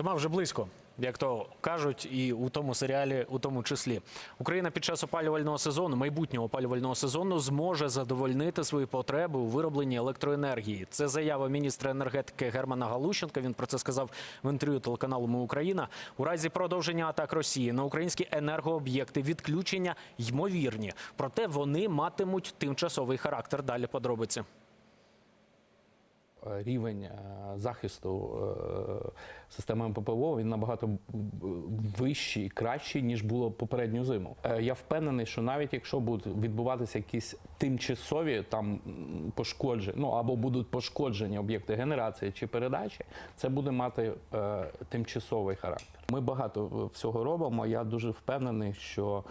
Зима вже близько, як то кажуть, і у тому серіалі, у тому числі. Україна під час опалювального сезону, майбутнього опалювального сезону, зможе задовольнити свої потреби у виробленні електроенергії. Це заява міністра енергетики Германа Галущенка. Він про це сказав в інтерв'ю телеканалу Ми Україна. У разі продовження атак Росії на українські енергооб'єкти відключення ймовірні, проте вони матимуть тимчасовий характер. Далі подробиці. Рівень е, захисту е, системи ППО він набагато вищий, кращий ніж було попередню зиму. Е, Я впевнений, що навіть якщо будуть відбуватися якісь тимчасові там пошкодження, ну або будуть пошкоджені об'єкти генерації чи передачі, це буде мати тимчасовий характер. Ми багато всього робимо. Я дуже впевнений, що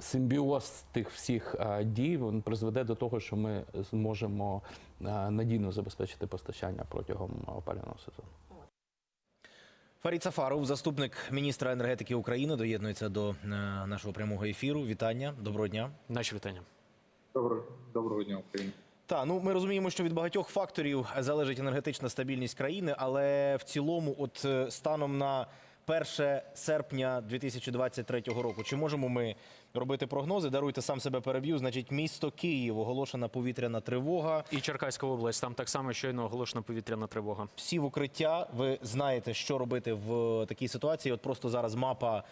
симбіоз тих всіх дій він призведе до того, що ми зможемо надійно забезпечити постачання протягом опалювального сезону. Фарід Сафаров, заступник міністра енергетики України, доєднується до е, нашого прямого ефіру. Вітання, доброго дня. Наші вітання. Доброго, доброго дня, Україна. Та ну ми розуміємо, що від багатьох факторів залежить енергетична стабільність країни, але в цілому, от е, станом на 1 серпня 2023 року, чи можемо ми робити прогнози? Даруйте сам себе переб'ю. Значить, місто Київ оголошена повітряна тривога. І Черкаська область там так само щойно оголошена повітряна тривога. всі в укриття. Ви знаєте, що робити в такій ситуації. От просто зараз мапа е,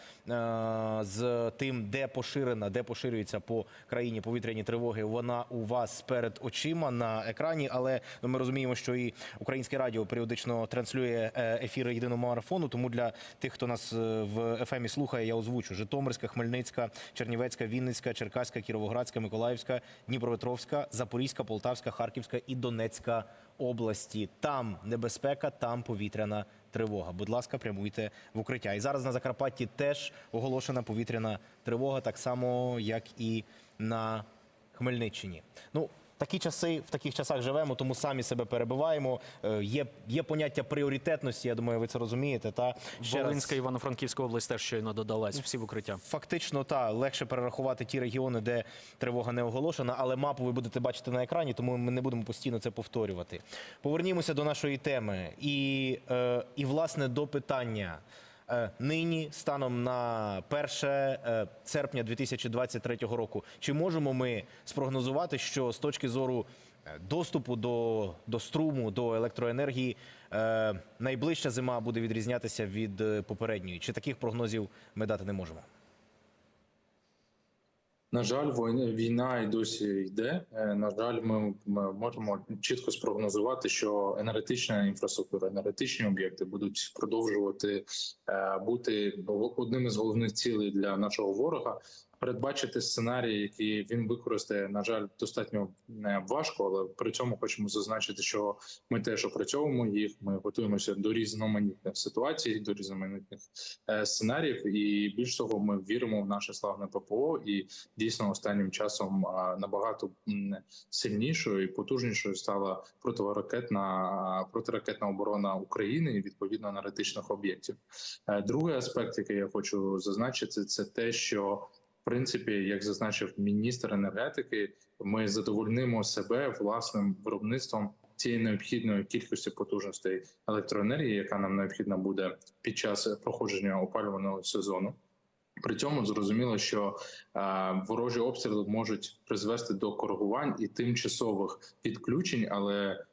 з тим, де поширена, де поширюється по країні повітряні тривоги. Вона у вас перед очима на екрані. Але ну, ми розуміємо, що і українське радіо періодично транслює е, ефіри єдиного марафону. Тому для тих, хто нас е, в ФМі слухає, я озвучу: Житомирська, Хмельницька, Чернівецька, Вінницька, Черкаська, Кіровоградська, Миколаївська, Дніпропетровська, Запорізька, Полтавська, Харківська і Донецька області. Там небезпека, там повітряна тривога. Будь ласка, прямуйте в укриття. І зараз на Закарпатті теж оголошена повітряна тривога, так само як і на Хмельниччині. Ну. Такі часи в таких часах живемо, тому самі себе перебиваємо. Е, Є, є поняття пріоритетності. Я думаю, ви це розумієте. Та Ще раз- Івано-Франківська область теж щойно додалась. Всі в укриття. Фактично, та легше перерахувати ті регіони, де тривога не оголошена, але мапу ви будете бачити на екрані, тому ми не будемо постійно це повторювати. Повернімося до нашої теми і, е, і власне до питання. Е, Нині, станом на 1 е, серпня 2023 року, чи можемо ми спрогнозувати, що з точки зору е, доступу до, до струму, до електроенергії, найближча зима буде відрізнятися від попередньої? Чи таких прогнозів ми дати не можемо? На жаль, війна, і досі йде. Е, На жаль, ми, ми можемо чітко спрогнозувати, що енергетична інфраструктура, енергетичні об'єкти будуть продовжувати е, бути одним із головних цілей для нашого ворога. Передбачити сценарії, які він використає, на жаль, достатньо е, важко, але при цьому хочемо зазначити, що ми теж опрацьовуємо їх. Ми готуємося до різноманітних ситуацій, до різноманітних е, сценаріїв. І більш того, ми віримо в наше славне ППО. І дійсно останнім часом а, набагато сильнішою і потужнішою стала протиракетна протиракетна оборона України і відповідно енергетичних об'єктів. Е, Другий аспект, який я хочу зазначити, це те, що принципі, як зазначив міністр енергетики, ми задовольнимо себе власним виробництвом цієї необхідної кількості потужностей електроенергії, яка нам необхідна буде під час проходження опалювального сезону. При цьому зрозуміло, що е, ворожі обстріли можуть призвести до коригувань і тимчасових відключень, але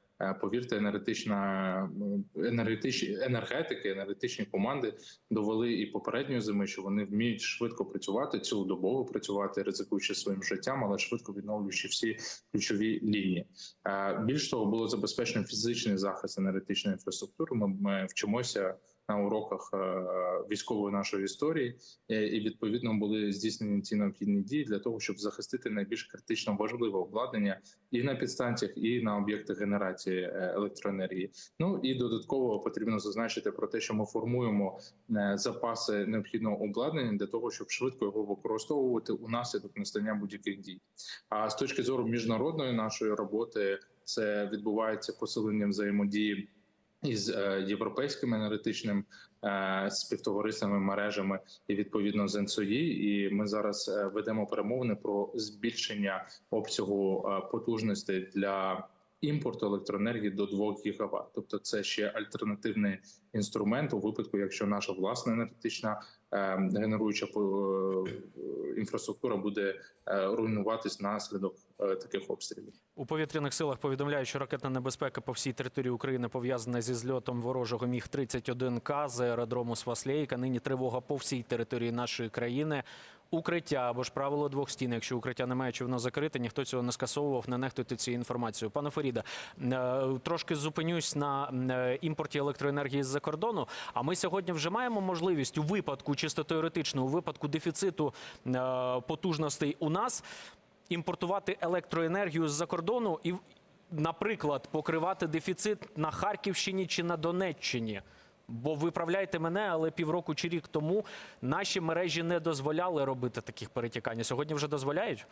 повірте, енергетична енергетичні енергетики, енергетичні команди довели і попередньої зими, що вони вміють швидко працювати цілодобово працювати, ризикуючи своїм життям, але швидко відновлюючи всі ключові лінії. Е, Більш того, було забезпечено фізичний захист енергетичної інфраструктури. Ми, ми вчимося на уроках е, військової нашої історії, е, і відповідно були здійснені ці необхідні дії для того, щоб захистити найбільш критично важливе обладнання і на підстанціях, і на об'єктах генерації е, електроенергії. Ну і додатково потрібно зазначити про те, що ми формуємо запаси необхідного обладнання для того, щоб швидко його використовувати у наслідок настання будь-яких дій. А з точки зору міжнародної нашої роботи, це відбувається посиленням взаємодії із європейськими європейським енергетичним е, співтовариствами, мережами і відповідно з НСОІ. І ми зараз е, ведемо перемовини про збільшення обсягу е, потужностей для імпорту електроенергії до 2 ГВт. Тобто, це ще альтернативний інструмент у випадку, якщо наша власна енергетична е, генеруюча е, інфраструктура буде е, руйнуватись внаслідок е, таких обстрілів. У повітряних силах повідомляють, що ракетна небезпека по всій території України пов'язана зі зльотом ворожого міг 31 к з аеродрому Сваслейка. Нині тривога по всій території нашої країни. Укриття або ж правило двох стін. Якщо укриття немає, чи воно закрите, ніхто цього не скасовував. Не нехтуйте цією інформацією. Пане Фаріда, е, трошки зупинюсь на е, імпорті електроенергії з-за кордону. А ми сьогодні вже маємо можливість у випадку, чисто теоретично, у випадку дефіциту е, потужностей у нас імпортувати електроенергію з-за кордону і, наприклад, покривати дефіцит на Харківщині чи на Донеччині. Бо виправляйте мене, але півроку чи рік тому наші мережі не дозволяли робити таких перетікань. Сьогодні вже дозволяють.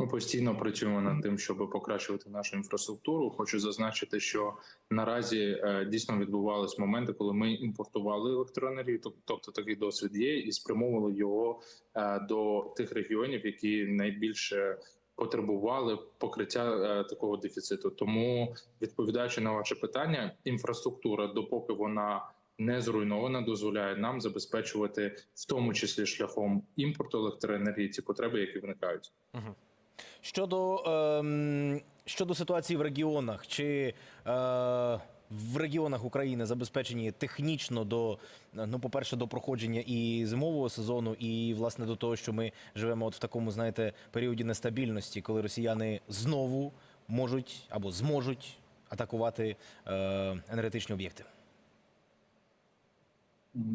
Ми постійно працюємо над тим, щоб покращувати нашу інфраструктуру. Хочу зазначити, що наразі е, дійсно відбувались моменти, коли ми імпортували електроенергію, тоб- тобто такий досвід є, і спрямовували його е, до тих регіонів, які найбільше потребували покриття е, такого дефіциту. Тому, відповідаючи на ваше питання, інфраструктура, допоки вона не зруйнована, дозволяє нам забезпечувати в тому числі шляхом імпорту електроенергії ці потреби, які виникають. Щодо, ем, щодо ситуації в регіонах, чи е, в регіонах України забезпечені технічно до, ну, по-перше, до проходження і зимового сезону, і власне до того, що ми живемо от в такому, знаєте, періоді нестабільності, коли росіяни знову можуть або зможуть атакувати е, енергетичні об'єкти.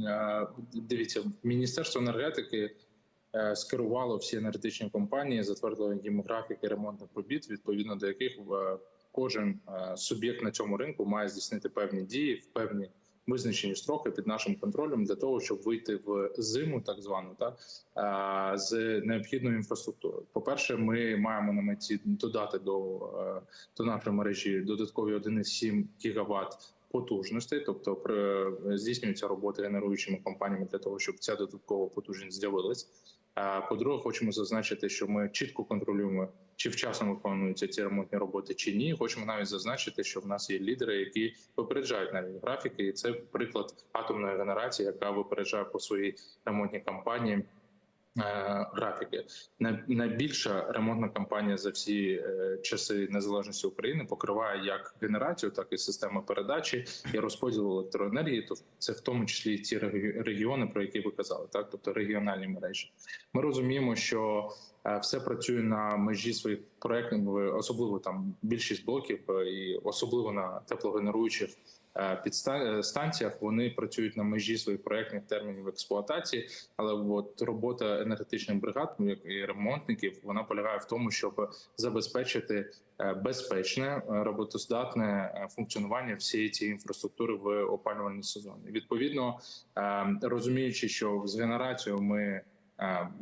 Е, Дивіться, Міністерство енергетики е, скерувало всі енергетичні компанії, затвердило їм графіки ремонтних робіт, відповідно до яких е, кожен е, суб'єкт на цьому ринку має здійснити певні дії в певні визначені строки під нашим контролем для того, щоб вийти в зиму, так звану, так е, з необхідною інфраструктурою. По перше, ми маємо на меті додати до, е, до нашої мережі додаткові 1,7 гігаватт потужностей, тобто здійснюються роботи генеруючими компаніями для того, щоб ця додаткова потужність з'явилась. По-друге, хочемо зазначити, що ми чітко контролюємо, чи вчасно виконуються ці ремонтні роботи, чи ні. Хочемо навіть зазначити, що в нас є лідери, які випереджають навіть графіки, і це приклад атомної генерації, яка випереджає по своїй ремонтній кампанії. Е, Графіки Най- найбільша ремонтна кампанія за всі е, часи незалежності України покриває як генерацію, так і системи передачі і розподілу електроенергії. То це в тому числі ті регіони, про які ви казали, так тобто регіональні мережі. Ми розуміємо, що все працює на межі своїх проєктів, особливо там більшість блоків, е, і особливо на теплогенеруючих е, підста- е, станціях. Вони працюють на межі своїх проєктних термінів експлуатації. Але от робота енергетичних бригад, ну, і ремонтників, вона полягає в тому, щоб забезпечити е, безпечне, е, роботоздатне е, функціонування всієї цієї інфраструктури в опалювальний сезон. Відповідно е, розуміючи, що з генерацією ми е,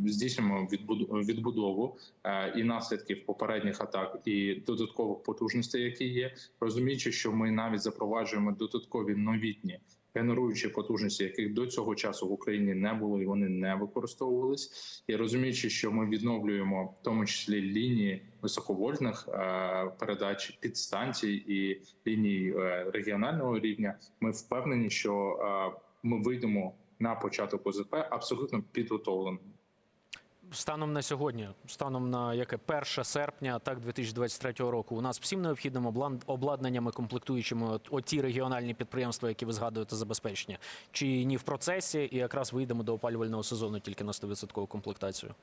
здійснюємо відбуду- відбудову е, і наслідків попередніх атак, і додаткових потужностей, які є, розуміючи, що ми навіть запроваджуємо додаткові новітні генеруючі потужності, яких до цього часу в Україні не було і вони не використовувались. І розуміючи, що ми відновлюємо в тому числі лінії високовольтних е, передач підстанцій і ліній е, регіонального рівня, ми впевнені, що е, ми вийдемо на початок ОЗП абсолютно підготовлений. Станом на сьогодні, станом на яке 1 серпня, так 2023 року, у нас всім необхідним обладнанням і комплектуючими оті регіональні підприємства, які ви згадуєте, забезпечення, чи ні в процесі, і якраз вийдемо до опалювального сезону тільки на 100% комплектацію.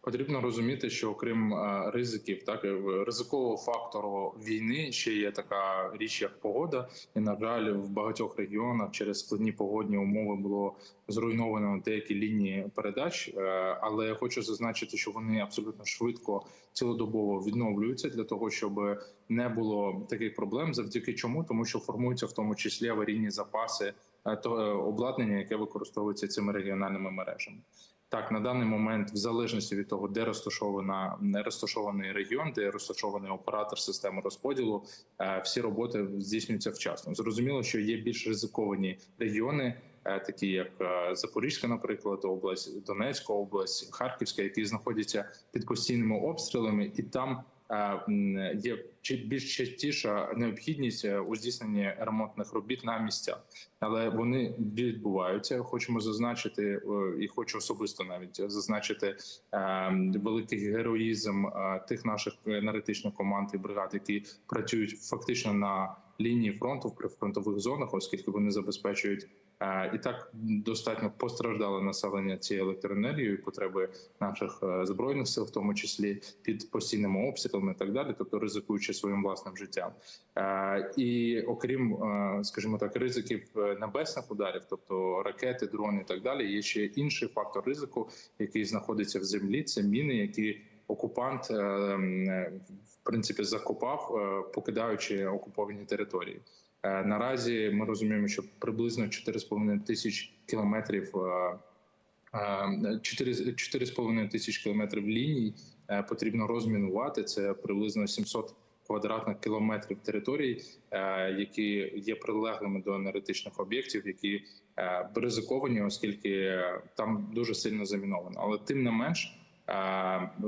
Потрібно розуміти, що окрім е, ризиків, так ризикового фактору війни ще є така річ, як погода. І на жаль, в багатьох регіонах через складні погодні умови було зруйновано деякі лінії передач. Е, Але я хочу зазначити, що вони абсолютно швидко цілодобово відновлюються для того, щоб не було таких проблем. Завдяки чому, тому що формуються в тому числі аварійні запаси е, то е, обладнання, яке використовується цими регіональними мережами. Так, на даний момент, в залежності від того, де розташована не розташований регіон, де розташований оператор системи розподілу, е, всі роботи здійснюються вчасно. Зрозуміло, що є більш ризиковані регіони, е, такі як е, Запорізька, наприклад, область, Донецька область, Харківська, які знаходяться під постійними обстрілами, і там є чи- більш частіша необхідність е, у здійсненні ремонтних робіт на місцях, але вони відбуваються. Хочемо зазначити, е, і хочу особисто навіть зазначити е, великий героїзм тих наших енергетичних команд і бригад, які працюють фактично на лінії фронту в прифронтових зонах, оскільки вони забезпечують. І так достатньо постраждало населення цією електроенергією, потреби наших е, збройних сил, в тому числі під постійними обстрілами так далі, тобто ризикуючи своїм власним життям. І окрім, е, скажімо так, ризиків е, небесних ударів, тобто ракети, дрони і так далі, є ще інший фактор ризику, який знаходиться в землі. Це міни, які окупант в принципі закопав, покидаючи окуповані території. Е, Наразі ми розуміємо, що приблизно 4,5 тисяч кілометрів. е, е, 4 4,5 тисяч кілометрів ліній е, потрібно розмінувати. Це приблизно 700 квадратних кілометрів територій, е, які є прилеглими до енергетичних об'єктів, які е, ризиковані, оскільки е, там дуже сильно заміновано. Але тим не менш.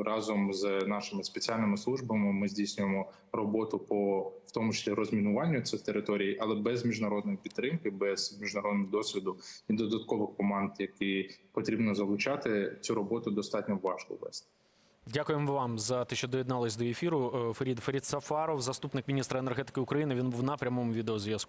Разом з нашими спеціальними службами ми здійснюємо роботу по в тому числі розмінуванню цих територій, але без міжнародної підтримки, без міжнародного досвіду і додаткових команд, які потрібно залучати, цю роботу достатньо важко вести. Дякуємо вам за те, що доєднались до ефіру. Е, Ферід Ферід Сафаров, заступник міністра енергетики України. Він був на прямому відеозв'язку.